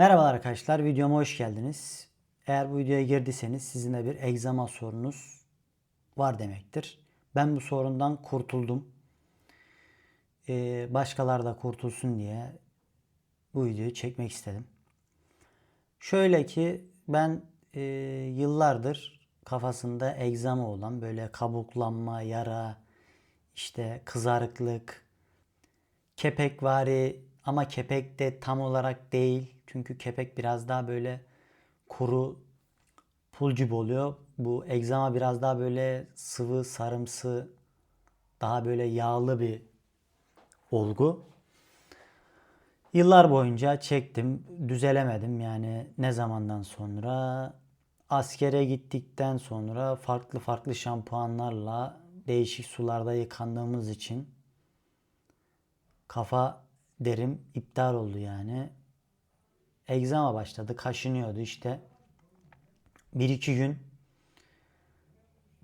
Merhabalar arkadaşlar, videoma hoş geldiniz. Eğer bu videoya girdiyseniz sizin de bir egzama sorunuz var demektir. Ben bu sorundan kurtuldum. Ee, başkaları da kurtulsun diye bu videoyu çekmek istedim. Şöyle ki ben e, yıllardır kafasında egzama olan böyle kabuklanma, yara, işte kızarıklık, kepekvari ama kepek de tam olarak değil. Çünkü kepek biraz daha böyle kuru pul gibi oluyor. Bu egzama biraz daha böyle sıvı, sarımsı, daha böyle yağlı bir olgu. Yıllar boyunca çektim, düzelemedim yani ne zamandan sonra askere gittikten sonra farklı farklı şampuanlarla değişik sularda yıkandığımız için kafa derim iptal oldu yani. Egzama başladı, kaşınıyordu işte. Bir iki gün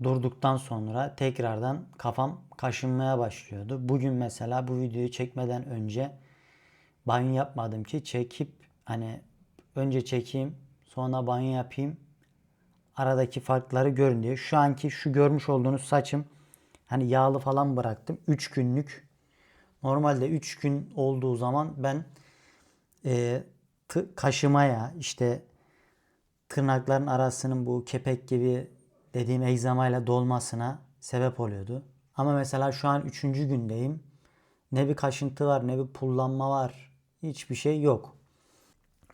durduktan sonra tekrardan kafam kaşınmaya başlıyordu. Bugün mesela bu videoyu çekmeden önce banyo yapmadım ki çekip hani önce çekeyim sonra banyo yapayım aradaki farkları görün diye. Şu anki şu görmüş olduğunuz saçım hani yağlı falan bıraktım. 3 günlük. Normalde 3 gün olduğu zaman ben e, tı- kaşımaya işte tırnakların arasının bu kepek gibi dediğim egzamayla dolmasına sebep oluyordu. Ama mesela şu an 3. gündeyim. Ne bir kaşıntı var ne bir pullanma var. Hiçbir şey yok.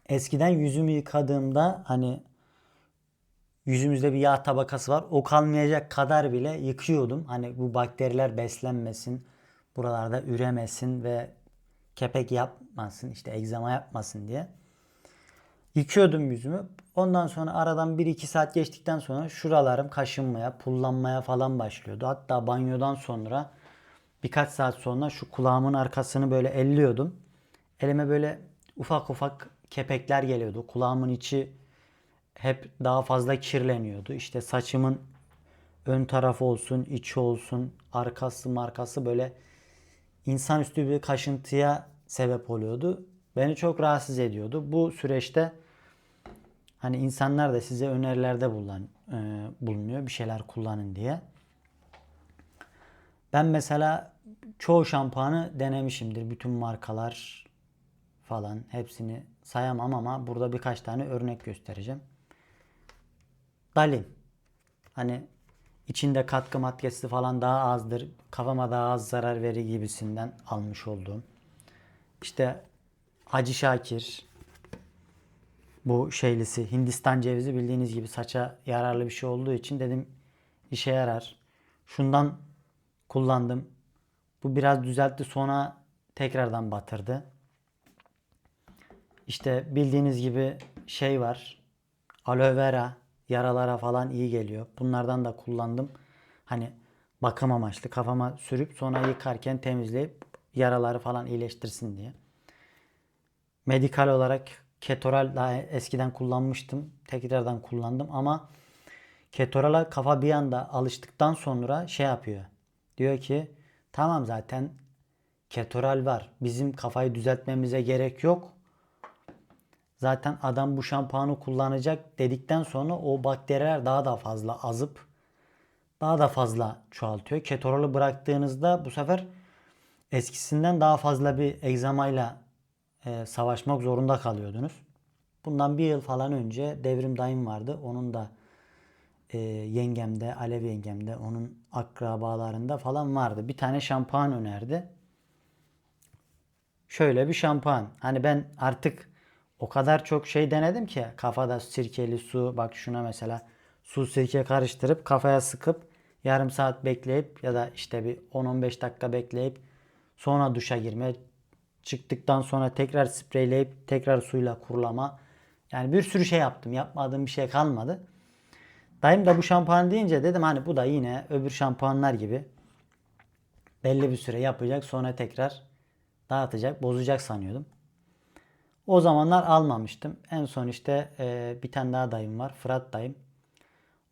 Eskiden yüzümü yıkadığımda hani yüzümüzde bir yağ tabakası var. O kalmayacak kadar bile yıkıyordum. Hani bu bakteriler beslenmesin, buralarda üremesin ve kepek yapmasın, işte egzama yapmasın diye. Yıkıyordum yüzümü. Ondan sonra aradan 1-2 saat geçtikten sonra şuralarım kaşınmaya, pullanmaya falan başlıyordu. Hatta banyodan sonra birkaç saat sonra şu kulağımın arkasını böyle elliyordum. Elime böyle ufak ufak kepekler geliyordu. Kulağımın içi hep daha fazla kirleniyordu. İşte saçımın ön tarafı olsun, içi olsun, arkası markası böyle insanüstü bir kaşıntıya sebep oluyordu. Beni çok rahatsız ediyordu. Bu süreçte hani insanlar da size önerilerde bulunan, e, bulunuyor bir şeyler kullanın diye. Ben mesela çoğu şampuanı denemişimdir. Bütün markalar falan hepsini sayamam ama burada birkaç tane örnek göstereceğim. Dalin. Hani içinde katkı maddesi falan daha azdır. Kafama daha az zarar verir gibisinden almış olduğum. İşte Hacı Şakir. Bu şeylisi Hindistan cevizi bildiğiniz gibi saça yararlı bir şey olduğu için dedim işe yarar. Şundan kullandım. Bu biraz düzeltti sonra tekrardan batırdı. İşte bildiğiniz gibi şey var. Aloe vera yaralara falan iyi geliyor. Bunlardan da kullandım. Hani bakım amaçlı kafama sürüp sonra yıkarken temizleyip yaraları falan iyileştirsin diye. Medikal olarak Ketoral daha eskiden kullanmıştım. Tekrardan kullandım ama Ketoral'a kafa bir anda alıştıktan sonra şey yapıyor. Diyor ki tamam zaten Ketoral var. Bizim kafayı düzeltmemize gerek yok. Zaten adam bu şampuanı kullanacak dedikten sonra o bakteriler daha da fazla azıp daha da fazla çoğaltıyor. Ketorol'u bıraktığınızda bu sefer eskisinden daha fazla bir egzamayla e, savaşmak zorunda kalıyordunuz. Bundan bir yıl falan önce Devrim dayım vardı. Onun da e, yengemde, Alev yengemde, onun akrabalarında falan vardı. Bir tane şampuan önerdi. Şöyle bir şampuan. Hani ben artık o kadar çok şey denedim ki kafada sirkeli su bak şuna mesela su sirke karıştırıp kafaya sıkıp yarım saat bekleyip ya da işte bir 10-15 dakika bekleyip sonra duşa girme çıktıktan sonra tekrar spreyleyip tekrar suyla kurulama yani bir sürü şey yaptım yapmadığım bir şey kalmadı. Dayım da bu şampuan deyince dedim hani bu da yine öbür şampuanlar gibi belli bir süre yapacak sonra tekrar dağıtacak bozacak sanıyordum. O zamanlar almamıştım. En son işte e, bir tane daha dayım var. Fırat dayım.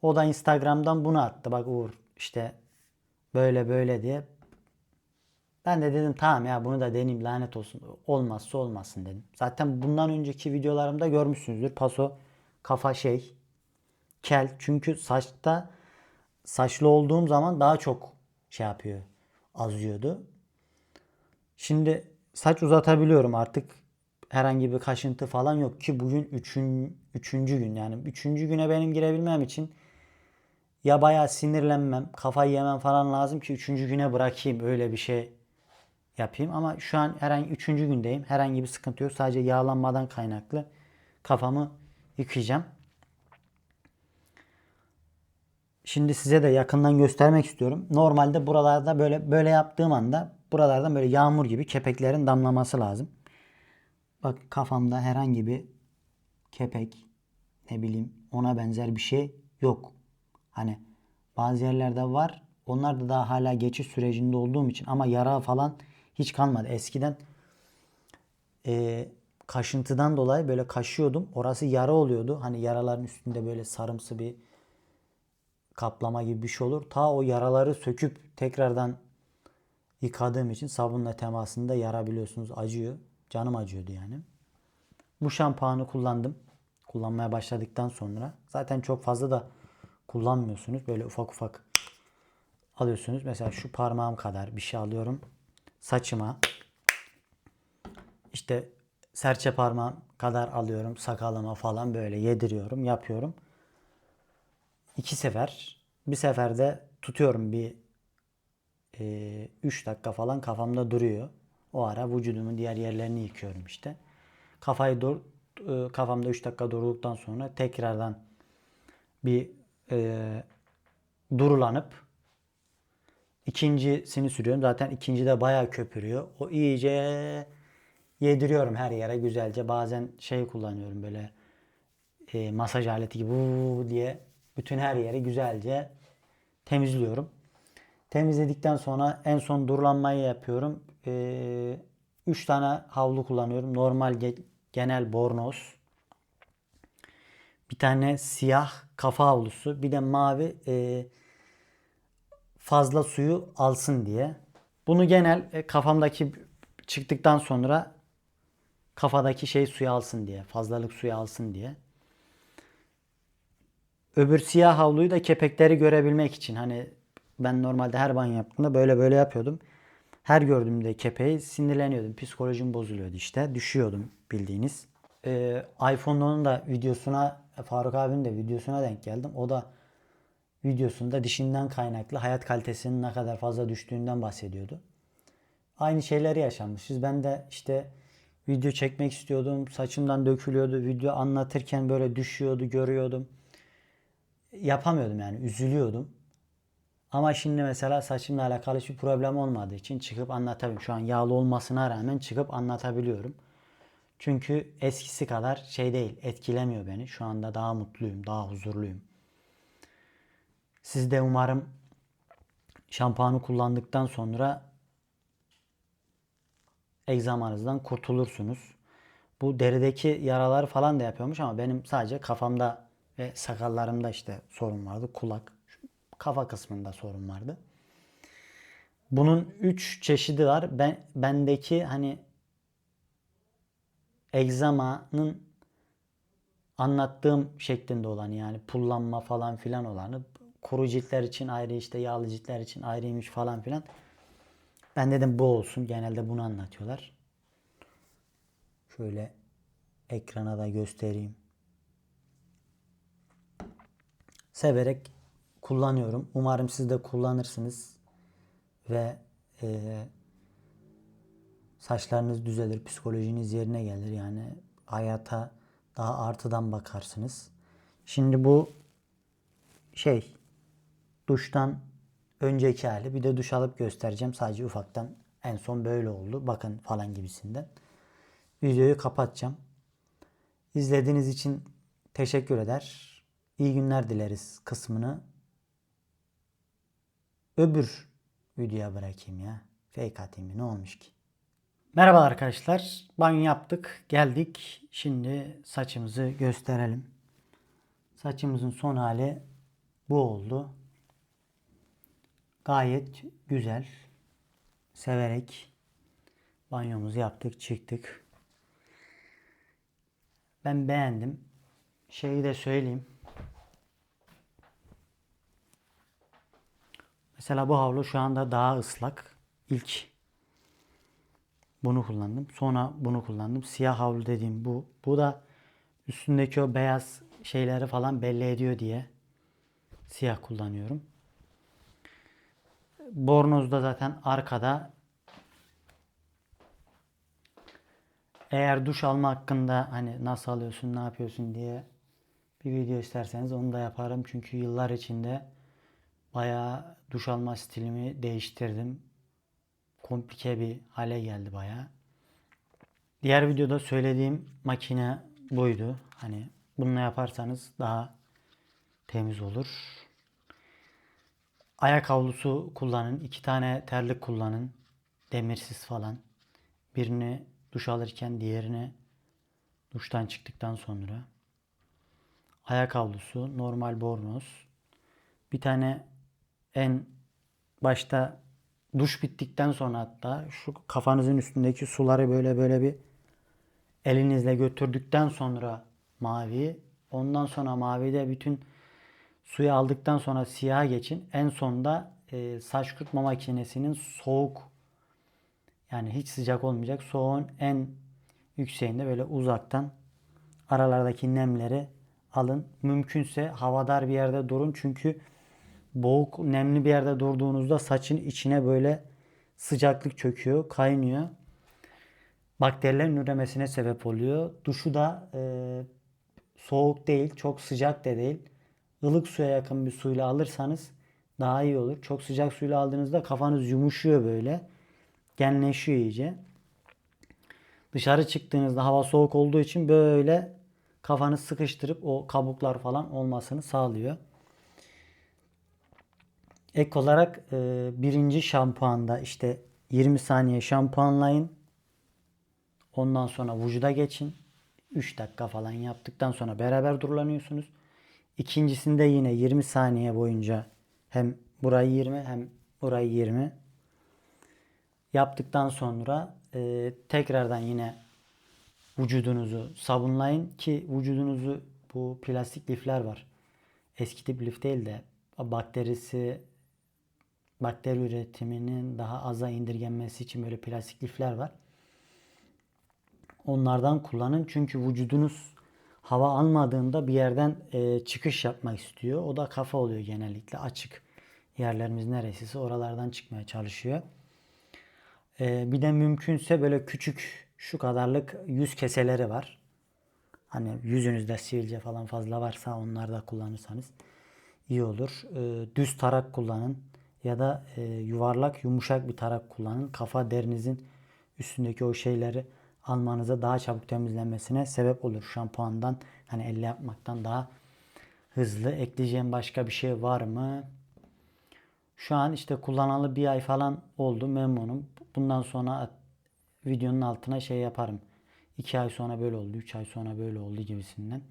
O da Instagram'dan bunu attı. Bak Uğur işte böyle böyle diye. Ben de dedim tamam ya bunu da deneyeyim lanet olsun. Olmazsa olmasın dedim. Zaten bundan önceki videolarımda görmüşsünüzdür. Paso kafa şey kel. Çünkü saçta saçlı olduğum zaman daha çok şey yapıyor. Azıyordu. Şimdi saç uzatabiliyorum artık. Herhangi bir kaşıntı falan yok ki bugün üçün, üçüncü gün yani üçüncü güne benim girebilmem için ya bayağı sinirlenmem, kafayı yemem falan lazım ki üçüncü güne bırakayım öyle bir şey yapayım. Ama şu an herhangi üçüncü gündeyim. Herhangi bir sıkıntı yok. Sadece yağlanmadan kaynaklı kafamı yıkayacağım. Şimdi size de yakından göstermek istiyorum. Normalde buralarda böyle böyle yaptığım anda buralardan böyle yağmur gibi kepeklerin damlaması lazım. Bak kafamda herhangi bir kepek ne bileyim ona benzer bir şey yok. Hani bazı yerlerde var. Onlar da daha hala geçiş sürecinde olduğum için ama yara falan hiç kalmadı. Eskiden e, kaşıntıdan dolayı böyle kaşıyordum. Orası yara oluyordu. Hani yaraların üstünde böyle sarımsı bir kaplama gibi bir şey olur. Ta o yaraları söküp tekrardan yıkadığım için sabunla temasında yara biliyorsunuz acıyor. Canım acıyordu yani. Bu şampuanı kullandım. Kullanmaya başladıktan sonra. Zaten çok fazla da kullanmıyorsunuz. Böyle ufak ufak alıyorsunuz. Mesela şu parmağım kadar bir şey alıyorum. Saçıma işte serçe parmağım kadar alıyorum. Sakalıma falan böyle yediriyorum. Yapıyorum. İki sefer. Bir seferde tutuyorum bir 3 dakika falan kafamda duruyor. O ara vücudumun diğer yerlerini yıkıyorum işte. Kafayı dur, e, kafamda 3 dakika durduktan sonra tekrardan bir e, durulanıp ikincisini sürüyorum. Zaten ikinci de bayağı köpürüyor. O iyice yediriyorum her yere güzelce. Bazen şey kullanıyorum böyle e, masaj aleti gibi diye bütün her yeri güzelce temizliyorum. Temizledikten sonra en son durulanmayı yapıyorum. 3 tane havlu kullanıyorum. Normal ge- genel bornoz. Bir tane siyah kafa havlusu. Bir de mavi e, fazla suyu alsın diye. Bunu genel e, kafamdaki çıktıktan sonra kafadaki şey suyu alsın diye. Fazlalık suyu alsın diye. Öbür siyah havluyu da kepekleri görebilmek için. Hani ben normalde her banyo yaptığımda böyle böyle yapıyordum. Her gördüğümde kepeği sinirleniyordum. Psikolojim bozuluyordu işte. Düşüyordum bildiğiniz. Ee, iPhone'un da videosuna Faruk abinin de videosuna denk geldim. O da videosunda dişinden kaynaklı hayat kalitesinin ne kadar fazla düştüğünden bahsediyordu. Aynı şeyleri yaşanmışız. Ben de işte video çekmek istiyordum. Saçımdan dökülüyordu. Video anlatırken böyle düşüyordu, görüyordum. Yapamıyordum yani. Üzülüyordum. Ama şimdi mesela saçımla alakalı hiçbir problem olmadığı için çıkıp anlatabiliyorum. Şu an yağlı olmasına rağmen çıkıp anlatabiliyorum. Çünkü eskisi kadar şey değil, etkilemiyor beni. Şu anda daha mutluyum, daha huzurluyum. Siz de umarım şampuanı kullandıktan sonra egzamanızdan kurtulursunuz. Bu derideki yaralar falan da yapıyormuş ama benim sadece kafamda ve sakallarımda işte sorun vardı. Kulak, kafa kısmında sorun vardı. Bunun 3 çeşidi var. Ben bendeki hani egzamanın anlattığım şeklinde olan yani pullanma falan filan olanı kuru ciltler için ayrı işte yağlı ciltler için ayrıymış falan filan. Ben dedim bu olsun. Genelde bunu anlatıyorlar. Şöyle ekrana da göstereyim. Severek kullanıyorum. Umarım siz de kullanırsınız ve e, saçlarınız düzelir, psikolojiniz yerine gelir. Yani hayata daha artıdan bakarsınız. Şimdi bu şey duştan önceki hali bir de duş alıp göstereceğim. Sadece ufaktan en son böyle oldu. Bakın falan gibisinden. Videoyu kapatacağım. İzlediğiniz için teşekkür eder. İyi günler dileriz kısmını öbür videoya bırakayım ya. Fake atayım ne olmuş ki? Merhaba arkadaşlar. Banyo yaptık. Geldik. Şimdi saçımızı gösterelim. Saçımızın son hali bu oldu. Gayet güzel. Severek Banyomuzu yaptık, çıktık. Ben beğendim. Şeyi de söyleyeyim. Mesela bu havlu şu anda daha ıslak. İlk bunu kullandım. Sonra bunu kullandım. Siyah havlu dediğim bu. Bu da üstündeki o beyaz şeyleri falan belli ediyor diye siyah kullanıyorum. Bornozda zaten arkada eğer duş alma hakkında hani nasıl alıyorsun, ne yapıyorsun diye bir video isterseniz onu da yaparım. Çünkü yıllar içinde bayağı duş alma stilimi değiştirdim. Komplike bir hale geldi bayağı. Diğer videoda söylediğim makine buydu. Hani bununla yaparsanız daha temiz olur. Ayak havlusu kullanın. iki tane terlik kullanın. Demirsiz falan. Birini duş alırken diğerini duştan çıktıktan sonra. Ayak havlusu, normal bornoz. Bir tane en başta duş bittikten sonra hatta şu kafanızın üstündeki suları böyle böyle bir elinizle götürdükten sonra mavi, ondan sonra mavide bütün suyu aldıktan sonra siyaha geçin. En sonda e, saç kurutma makinesinin soğuk yani hiç sıcak olmayacak soğuğun en yükseğinde böyle uzaktan aralardaki nemleri alın. Mümkünse havadar bir yerde durun çünkü boğuk nemli bir yerde durduğunuzda saçın içine böyle sıcaklık çöküyor, kaynıyor. Bakterilerin üremesine sebep oluyor. Duşu da e, soğuk değil, çok sıcak da değil. ılık suya yakın bir suyla alırsanız daha iyi olur. Çok sıcak suyla aldığınızda kafanız yumuşuyor böyle. Genleşiyor iyice. Dışarı çıktığınızda hava soğuk olduğu için böyle kafanız sıkıştırıp o kabuklar falan olmasını sağlıyor. Ek olarak e, birinci şampuanda işte 20 saniye şampuanlayın. Ondan sonra vücuda geçin. 3 dakika falan yaptıktan sonra beraber durulanıyorsunuz. İkincisinde yine 20 saniye boyunca hem burayı 20 hem burayı 20 yaptıktan sonra e, tekrardan yine vücudunuzu sabunlayın ki vücudunuzu bu plastik lifler var. Eski tip lif değil de bakterisi bakteri üretiminin daha aza indirgenmesi için böyle plastik lifler var. Onlardan kullanın çünkü vücudunuz hava almadığında bir yerden e, çıkış yapmak istiyor. O da kafa oluyor genellikle açık yerlerimiz neresiyse oralardan çıkmaya çalışıyor. E, bir de mümkünse böyle küçük şu kadarlık yüz keseleri var. Hani yüzünüzde sivilce falan fazla varsa onları da kullanırsanız iyi olur. E, düz tarak kullanın ya da e, yuvarlak yumuşak bir tarak kullanın. Kafa derinizin üstündeki o şeyleri almanıza daha çabuk temizlenmesine sebep olur. Şampuandan hani elle yapmaktan daha hızlı. Ekleyeceğim başka bir şey var mı? Şu an işte kullanalı bir ay falan oldu. Memnunum. Bundan sonra videonun altına şey yaparım. 2 ay sonra böyle oldu, 3 ay sonra böyle oldu gibisinden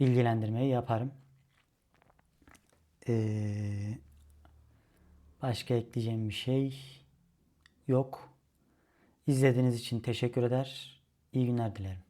bilgilendirmeyi yaparım. Ee, başka ekleyeceğim bir şey yok. İzlediğiniz için teşekkür eder. İyi günler dilerim.